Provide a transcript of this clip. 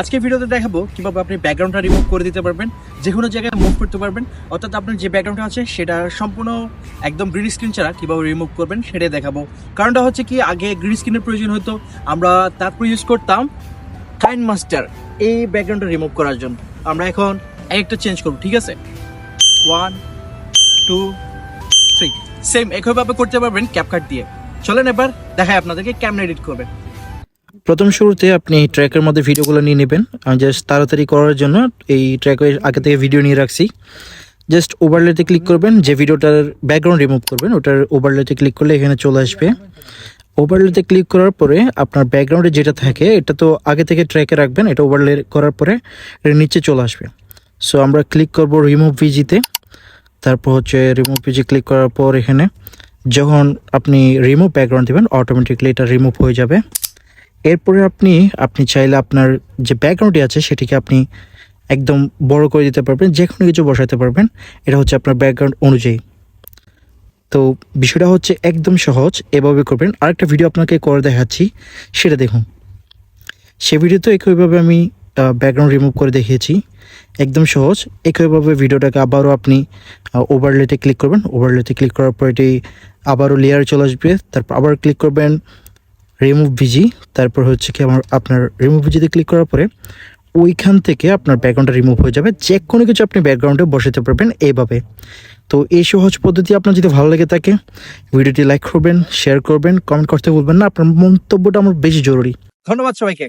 আজকে ভিডিওতে দেখাবো কীভাবে আপনি ব্যাকগ্রাউন্ডটা রিমুভ করে দিতে পারবেন, যে কোনো জায়গায় মুভ করতে পারবেন। অর্থাৎ আপনার যে ব্যাকগ্রাউন্ডটা আছে, সেটা সম্পূর্ণ একদম গ্রিন স্ক্রিন ছাড়া কীভাবে রিমুভ করবেন, সেটাই দেখাবো। কারণটা হচ্ছে কি, আগে গ্রিন স্ক্রিনের প্রয়োজন হতো। আমরা তারপর ইউজ করতাম কাইন মাস্টার এই ব্যাকগ্রাউন্ডটা রিমুভ করার জন্য। আমরা এখন একটা চেঞ্জ করব, ঠিক আছে? ওয়ান টু থ্রি সেম একইভাবে করতে পারবেন ক্যাপকাট দিয়ে। চলেন এবার দেখায় আপনাদেরকে কেমন এডিট করবেন। প্রথম শুরুতে আপনি ট্র্যাকের মধ্যে ভিডিওগুলো নিয়ে নেবেন। আমি জাস্ট তাড়াতাড়ি করার জন্য এই ট্র্যাকের আগে থেকে ভিডিও নিয়ে রাখছি। জাস্ট ওভারলেতে ক্লিক করবেন, যে ভিডিওটার ব্যাকগ্রাউন্ড রিমুভ করবেন, ওটার ওভারলেতে ক্লিক করলে এখানে চলে আসবে। ওভারলেতে ক্লিক করার পরে আপনার ব্যাকগ্রাউন্ডে যেটা থাকে, এটা তো আগে থেকে ট্র্যাকে রাখবেন, এটা ওভারলে করার পরে এর নিচে চলে আসবে। সো আমরা ক্লিক করব রিমুভ ভিজিতে তারপর হচ্ছে রিমুভ ভিজি ক্লিক করার পর এখানে যখন আপনি রিমুভ ব্যাকগ্রাউন্ড দেবেন অটোমেটিকলি এটা রিমুভ হয়ে যাবে। এরপরে আপনি আপনি চাইলে আপনার যে ব্যাকগ্রাউন্ডটি আছে সেটিকে আপনি একদম বড় করে দিতে পারবেন যে কোনো কিছু বসাতে পারবেন। এটা হচ্ছে আপনার ব্যাকগ্রাউন্ড অনুযায়ী। তো বিষয়টা হচ্ছে একদম সহজ, এভাবে করবেন। আরেকটা ভিডিও আপনাকে করে দেখাচ্ছি, সেটা দেখুন। সে ভিডিওতে একইভাবে আমি ব্যাকগ্রাউন্ড রিমুভ করে দেখিয়েছি। একদম সহজ, একইভাবে ভিডিওটাকে আবারও আপনি ওভারলেতে ক্লিক করবেন। ওভারলেতে ক্লিক করার পর এটি আবারও লেয়ার চলে আসবে। তারপর আবার ক্লিক করবেন। রিমুভ ভিজি তারপর হচ্ছে কি আমার, আপনার রিমুভ ভিজিতে ক্লিক করার পরে ওইখান থেকে আপনার ব্যাকগ্রাউন্ডটা রিমুভ হয়ে যাবে। যে কোনো কিছু আপনি ব্যাকগ্রাউন্ডে বসাতে পারবেন এইভাবে তো এই সহজ পদ্ধতি আপনার যদি ভালো লেগে থাকে, ভিডিওটি লাইক করবেন শেয়ার করবেন কমেন্ট করতে বলবেন না, আপনার মন্তব্যটা আমার বেশি জরুরি। ধন্যবাদ সবাইকে।